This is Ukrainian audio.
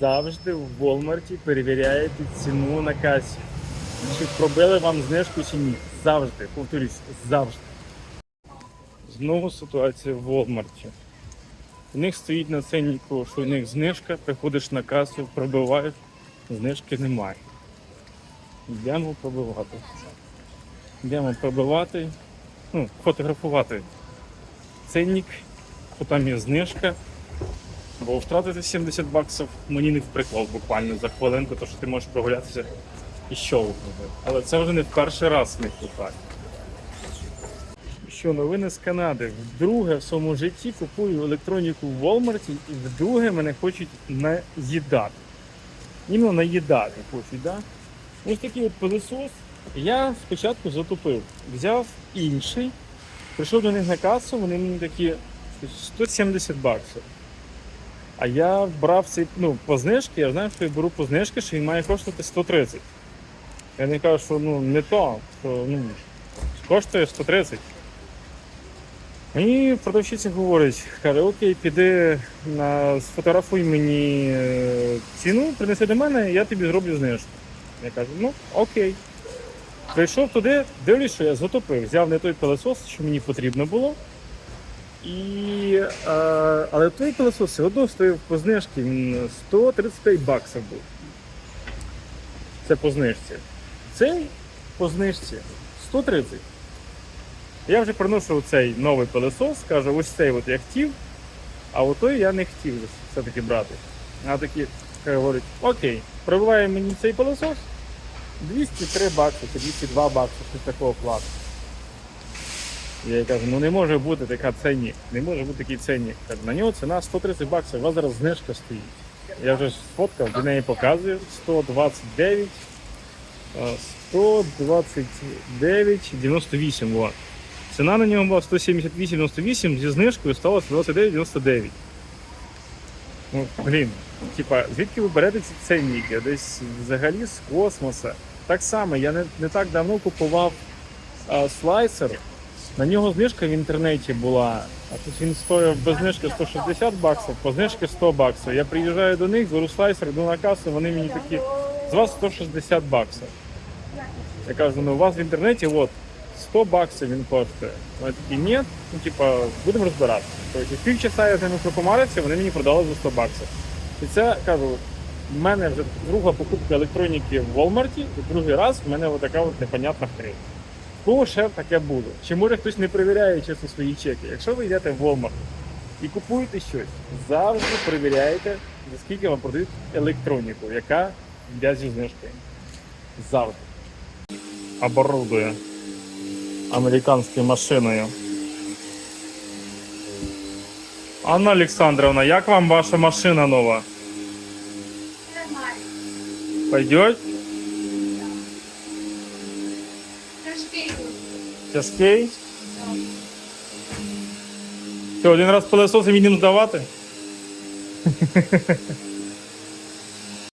завжди в Walmart перевіряєте ціну на касі. Чи пробили вам знижку чи ні. Завжди, повторюсь, завжди. Знову ситуація в Walmart. У них стоїть на ценнику, що у них знижка, приходиш на касу, пробиваєш, знижки немає. Йдемо пробивати. Йдемо пробивати, ну, фотографувати ценник, що там є знижка. Бо втратити 70 баксів мені не в прикол буквально за хвилинку, то що ти можеш прогулятися і щолкнути. Але це вже не в перший раз тут так. Що новини з Канади. Вдруге в своєму житті купую електроніку в Walmart і вдруге мене хочуть наїдати. Іменно наїдати хочуть, да? Ось такий от пилосос. Я спочатку затупив. Взяв інший, прийшов до них на касу, вони мені такі 170 баксів. А я брав цей ну, по знижки, я знаю, що я беру по знижки, що він має коштувати 130. Я не кажу, що ну, не то, що ну, коштує 130. Мені продавщиця говорить, каже, окей, піди на, сфотографуй мені е, ціну, принеси до мене, я тобі зроблю знижку. Я кажу, ну окей. Прийшов туди, дивлюсь, що я затопив, взяв не той пилосос, що мені потрібно було. І, е, але той пилосос все одно стояв по знижці, він 135 баксів був. Це по знижці. Цей по знижці 130. Я вже приношу цей новий пилосос, кажу, ось цей от я хотів, а отой я не хотів все-таки брати. А такі каже, говорить, окей, пробиває мені цей пилосос 203 бакси чи 202 бакси, щось такого плату. Я їй кажу, ну не може бути така ценник, не може бути такий ценник. Кажу, на нього ціна 130 баксів, у вас зараз знижка стоїть. Я вже сфоткав, до неї показую 129, а, 129,98. Вот. Ціна на нього була 178,98, зі знижкою стало 29,99. Ну, блін, типа, звідки ви берете ці ценники? Десь взагалі з космоса. Так само, я не, не так давно купував а, слайсер. На нього знижка в інтернеті була, а тут він стоїв без знижки 160 баксів, по знижки 100 баксів. Я приїжджаю до них, беру слайсер, йду на касу, вони мені такі, з вас 160 баксів. Я кажу, ну у вас в інтернеті от 100 баксів він коштує. Вони такі, ні, ну типа, будемо розбиратися. Тобто півчаса я з ними пропомарився, вони мені продали за 100 баксів. І це кажу, в мене вже друга покупка електроніки в Walmart, і другий раз в мене така от непонятна хрень. Кого ще таке було? Чи може хтось не перевіряє чесно свої чеки? Якщо ви йдете в Walmart і купуєте щось, завжди перевіряєте, за скільки вам продають електроніку, яка йде зі знижкою. Завжди. Оборудує американською машиною. Анна Олександровна, як вам ваша машина нова? Нормально. Пойдет? Тяжкий? Все, один раз пилосос і відім здавати?